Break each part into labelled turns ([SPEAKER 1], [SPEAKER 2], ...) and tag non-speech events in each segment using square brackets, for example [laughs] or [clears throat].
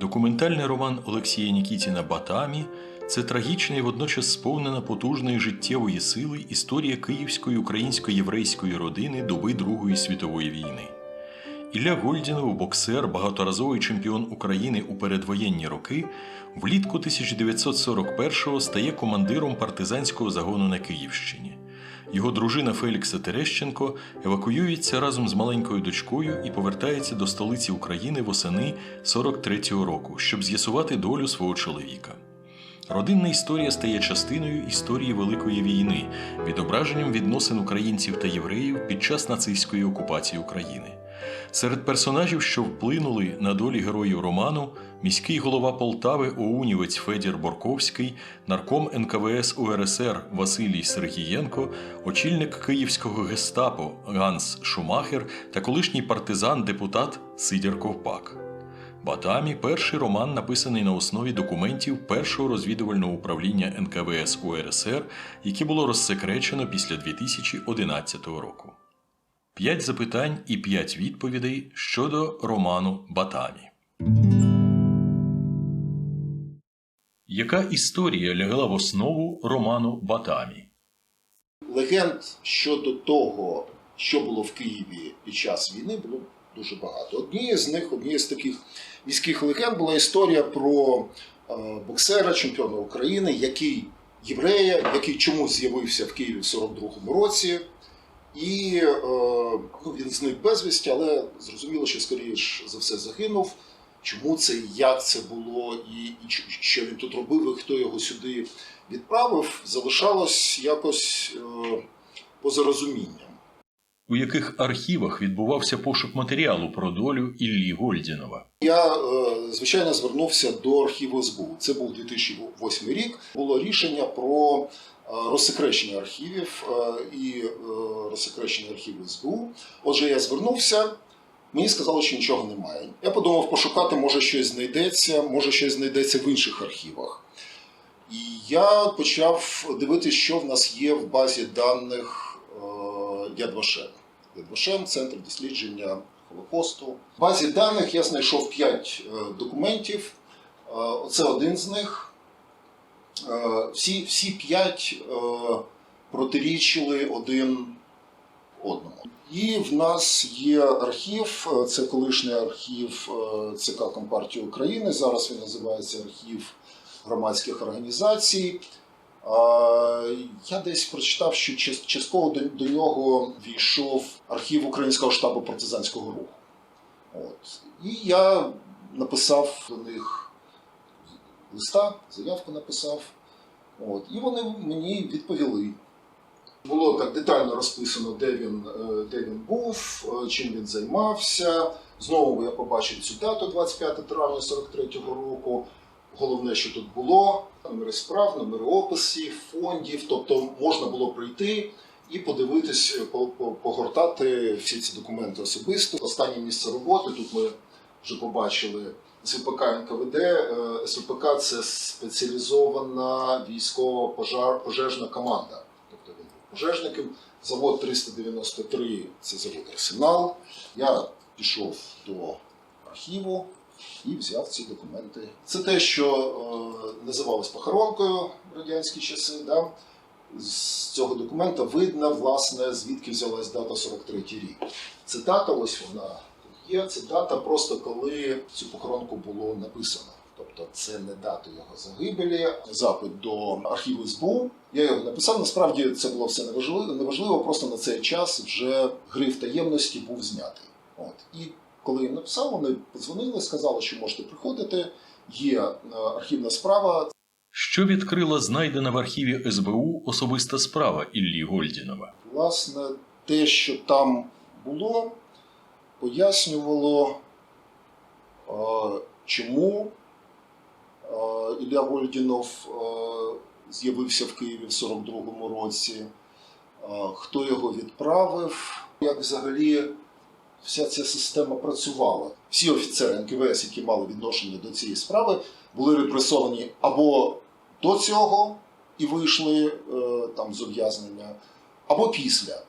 [SPEAKER 1] Документальний роман Олексія Нікітіна Батамі це трагічна і водночас сповнена потужної життєвої сили історія київської українсько-єврейської родини доби Другої світової війни. Ілля Гольдінов, боксер, багаторазовий чемпіон України у передвоєнні роки, влітку 1941-го стає командиром партизанського загону на Київщині. Його дружина Фелікса Терещенко евакуюється разом з маленькою дочкою і повертається до столиці України восени 43-го року, щоб з'ясувати долю свого чоловіка. Родинна історія стає частиною історії Великої війни, відображенням відносин українців та євреїв під час нацистської окупації України. Серед персонажів, що вплинули на долі героїв роману, міський голова Полтави Оунівець Федір Борковський, нарком НКВС УРСР Василій Сергієнко, очільник київського гестапо Ганс Шумахер та колишній партизан депутат Сидір Ковпак. Батамі перший роман написаний на основі документів першого розвідувального управління НКВС УРСР, яке було розсекречено після 2011 року. П'ять запитань і п'ять відповідей щодо роману Батамі. Яка історія лягла в основу роману Батамі?
[SPEAKER 2] Легенд щодо того, що було в Києві під час війни, було дуже багато. Однією з них, однією з таких міських легенд, була історія про е, боксера, чемпіона України, який єврея, який чомусь з'явився в Києві в 42-му році. І е, ну, він зник безвісті, але зрозуміло, що скоріш за все загинув. Чому це, і як це було, і, і що він тут робив, і хто його сюди відправив, залишалось якось е, поза розумінням.
[SPEAKER 1] У яких архівах відбувався пошук матеріалу про долю Іллі Гольдінова?
[SPEAKER 2] Я, е, звичайно, звернувся до архіву СБУ. Це був 2008 рік. Було рішення про розсекречення архівів е, і е, розсекречення архівів СБУ. Отже, я звернувся. Мені сказали, що нічого немає. Я подумав пошукати, може щось знайдеться, може щось знайдеться в інших архівах. І я почав дивитися, що в нас є в базі даних е, Яд Вашем. Яд Вашем – центр дослідження Холокосту. В базі даних я знайшов 5 документів. Е, Оце один з них. Е, Всі, всі 5 протирічили один одному. І в нас є архів, е, це колишній архів е, ЦК Компартії України. Зараз він називається архів громадських організацій. Е, Я десь прочитав, що частково до нього війшов архів Українського штабу партизанського руху. От. І я написав до них листа, заявку написав. От. І вони мені відповіли. Було так детально розписано, де він, е, де він був, е, чим він займався. Знову я побачив цю дату 25 травня 43-го року. Головне, що тут було: номери справ, номери описів, фондів. Тобто можна було прийти і подивитись, по- по- погортати всі ці документи особисто. Останнє місце роботи тут ми вже побачили. СВПК НКВД. Е, СВПК це спеціалізована військова пожежна команда. Тобто він був пожежником. Завод 393 це завод Арсенал. Я пішов до архіву і взяв ці документи. Це те, що е, називалось похоронкою в радянські часи. Да? З цього документа видно, власне, звідки взялась дата 43 рік. Це дата, ось вона є. Це дата просто коли цю похоронку було написано. Тобто це не дата його загибелі, запит до архіву СБУ. Я його написав. Насправді це було все неважливо, неважливо, просто на цей час вже гриф таємності був знятий. От. І коли я написав, вони подзвонили, сказали, що можете приходити. Є е, архівна справа,
[SPEAKER 1] Що відкрила знайдена в архіві СБУ особиста справа Іллі Гольдінова?
[SPEAKER 2] Власне, те, що там було, пояснювало, е, чому е, Ілля Гольдінов е, з'явився в Києві в 42-му році, хто його відправив, як взагалі вся ця система працювала. Всі офіцери НКВС, які мали відношення до цієї справи, були репресовані або до цього і вийшли там з ув'язнення, або після.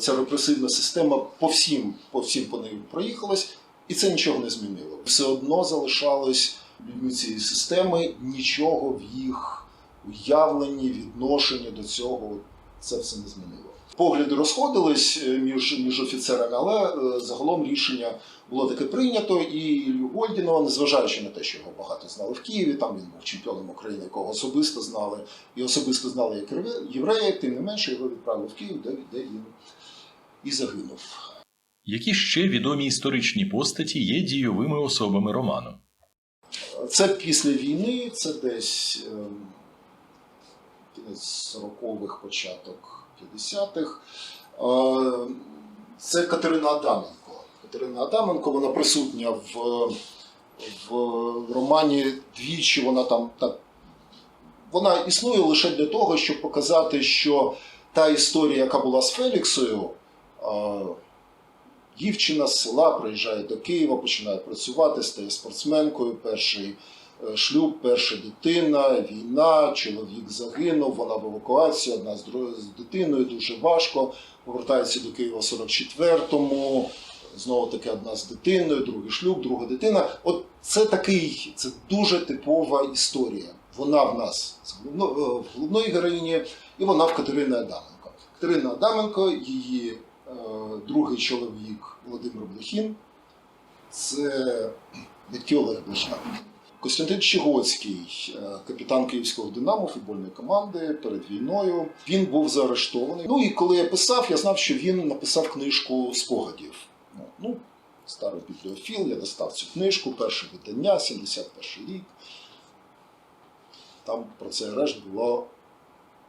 [SPEAKER 2] Ця репресивна система по всім, по всім по ним проїхалась, і це нічого не змінило. Все одно залишалось людьми цієї системи, нічого в їх уявленні, відношенні до цього це все не змінило. Погляди розходились е, між, між офіцерами, але е, загалом рішення було таке прийнято, і Ілью Гольдінова, незважаючи на те, що його багато знали в Києві, там він був чемпіоном України, якого особисто знали, і особисто знали як євре- єврея, тим не менше його відправили в Київ, де, де він і загинув.
[SPEAKER 1] Які ще відомі історичні постаті є дійовими особами роману?
[SPEAKER 2] Це після війни, це десь ем, кінець 40-х, початок 50-х. Е, Це Катерина Адаменко. Катерина Адаменко, вона присутня в, в романі двічі. Вона там так. Вона існує лише для того, щоб показати, що та історія, яка була з Феліксою, Дівчина з села приїжджає до Києва, починає працювати, стає спортсменкою. Перший шлюб, перша дитина, війна, чоловік загинув, вона в евакуації, одна з, дитиною, дуже важко. Повертається до Києва в 44-му. Знову таки одна з дитиною, другий шлюб, друга дитина. От це такий, це дуже типова історія. Вона в нас е, в головної героїні, і вона в Катерини Адаменко. Катерина Адаменко, її е, другий чоловік Володимир Блохін, це [clears throat] Олег Блохіна. Костянтин Чигоцький, е, капітан київського Динамо футбольної команди перед війною. Він був заарештований. Ну і коли я писав, я знав, що він написав книжку спогадів. Ну, Ну, старий бібліофіл, я достав цю книжку, перше видання, 71 рік. Там про цей арешт було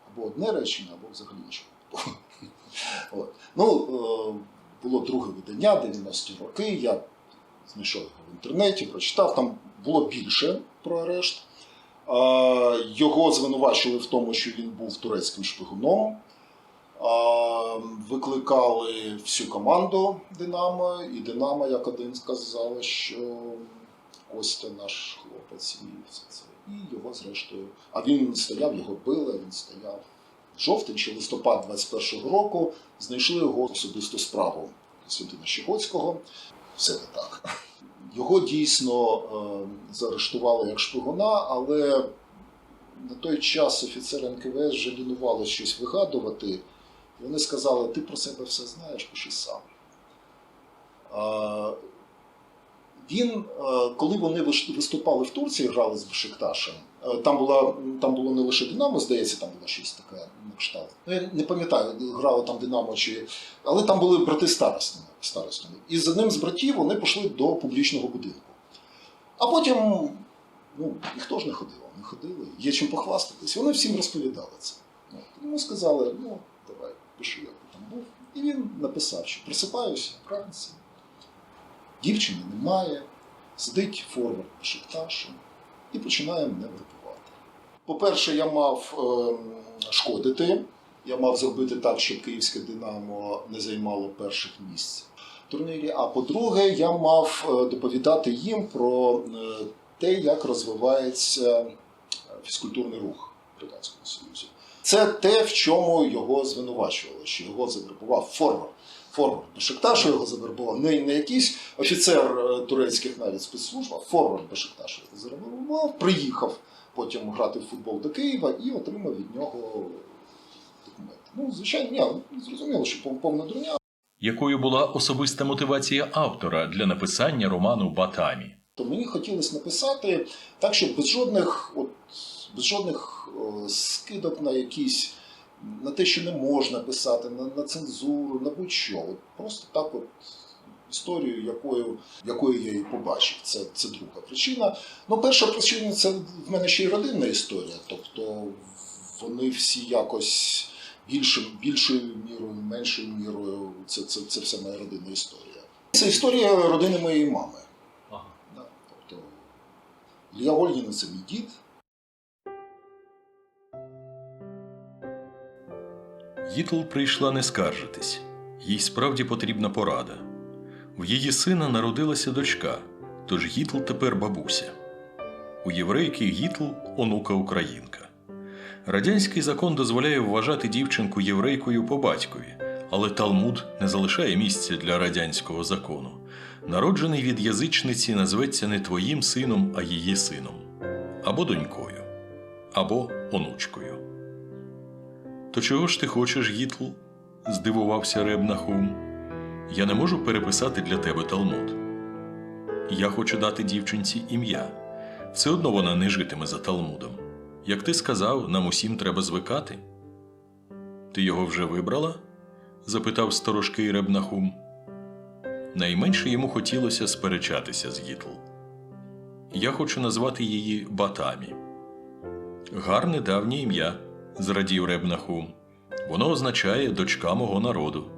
[SPEAKER 2] або одне речення, або взагалі нічого. [laughs] Ну, е, було друге видання, 90-ті роки. Я знайшов його в інтернеті, прочитав. Там було більше про арешт. Його звинувачили в тому, що він був турецьким шпигуном. Викликали всю команду Динамо, і Динамо, як один сказав, що Костя наш хлопець і все це. І його зрештою. А він стояв, його били, він стояв. Жовтень чи листопад 21-го року знайшли його особисту справу Костянтина Щегоцького. Все не так. Його дійсно е, заарештували як шпигуна, але на той час офіцери НКВС вже лінували щось вигадувати. І вони сказали: ти про себе все знаєш, пиши сам. Він, е, коли вони виступали в Турції, грали з Бешикташем, там, була, там було не лише Динамо, здається, там було щось таке на кшталт. Ну, я не пам'ятаю, грало там Динамо чи. Але там були брати старостами. старостами. І з одним з братів вони пішли до публічного будинку. А потім, ну, ніхто ж не ходив, не ходили, є чим похвастатись. Вони всім розповідали це. От. Йому сказали, ну, давай, пиши, як ти там був. І він написав, що просипаюся вранці, дівчини немає, сидить форвард Бешикташу і починає мене групувати. По-перше, я мав ем, шкодити, я мав зробити так, щоб київське Динамо не займало перших місць в турнірі. А по-друге, я мав е, доповідати їм про е, те, як розвивається е, фізкультурний рух в Радянському Союзі. Це те, в чому його звинувачували, що його завербував форвард. Форвард Бешикташу його завербував. Не, не якийсь офіцер турецьких навіть спецслужб, а форвард Бешикташу його завербував, приїхав потім грати в футбол до Києва і отримав від нього документи. Ну, звичайно, ні, ну, зрозуміло, що повна дурня.
[SPEAKER 1] Якою була особиста мотивація автора для написання роману Батамі?
[SPEAKER 2] То мені хотілося написати так, щоб без жодних, от, без жодних е, скидок на якісь, на те, що не можна писати, на, на цензуру, на будь-що. Просто так от історію, якою, якою я її побачив. Це, це друга причина. Ну, перша причина це в мене ще й родинна історія. Тобто вони всі якось більшим, більшою мірою, меншою мірою. Це, це, це все моя родинна історія. Це історія родини моєї мами. Да, тобто Ілля Ольгін це мій дід.
[SPEAKER 1] Гітл прийшла не скаржитись. Їй справді потрібна порада. В її сина народилася дочка, тож Гітл тепер бабуся. У єврейки Гітл онука українка. Радянський закон дозволяє вважати дівчинку єврейкою по батькові, але Талмуд не залишає місця для радянського закону. народжений від язичниці, назветься не твоїм сином, а її сином, або донькою, або онучкою. То чого ж ти хочеш, Гітл? здивувався Реб Нахум. Я не можу переписати для тебе Талмуд. Я хочу дати дівчинці ім'я. Все одно вона не житиме за Талмудом. Як ти сказав, нам усім треба звикати. Ти його вже вибрала? запитав сторожкий Ребнахум. Найменше йому хотілося сперечатися з Гітл. Я хочу назвати її Батамі. Гарне давнє ім'я, зрадів Ребнахум. Воно означає дочка мого народу.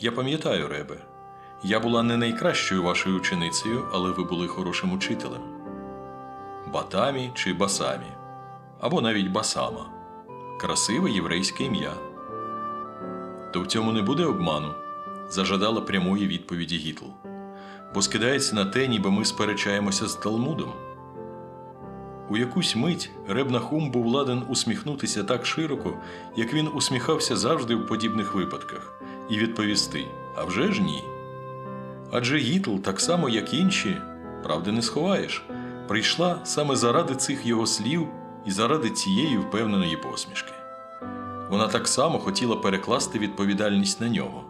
[SPEAKER 1] Я пам'ятаю, Ребе, я була не найкращою вашою ученицею, але ви були хорошим учителем. Батамі чи Басамі, або навіть Басама красиве єврейське ім'я. То в цьому не буде обману, зажадала прямої відповіді Гітл, бо скидається на те, ніби ми сперечаємося з Талмудом. У якусь мить Ребнахум був ладен усміхнутися так широко, як він усміхався завжди в подібних випадках, і відповісти «А вже ж ні. Адже Гітл, так само як інші, правди не сховаєш, прийшла саме заради цих його слів і заради цієї впевненої посмішки. Вона так само хотіла перекласти відповідальність на нього.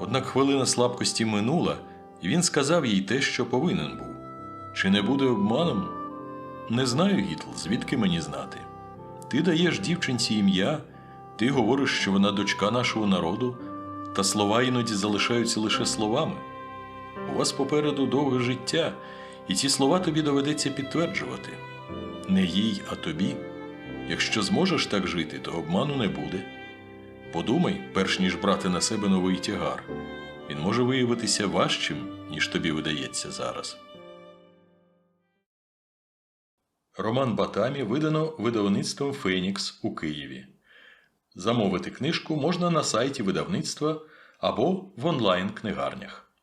[SPEAKER 1] Однак хвилина слабкості минула, і він сказав їй те, що повинен був. Чи не буде обманом? Не знаю, Гітл, звідки мені знати. Ти даєш дівчинці ім'я, ти говориш, що вона дочка нашого народу, та слова іноді залишаються лише словами. У вас попереду довге життя, і ці слова тобі доведеться підтверджувати. Не їй, а тобі. Якщо зможеш так жити, то обману не буде. Подумай, перш ніж брати на себе новий тягар. Він може виявитися важчим, ніж тобі видається зараз. Роман Батамі видано видавництвом Фенікс у Києві. Замовити книжку можна на сайті видавництва або в онлайн книгарнях.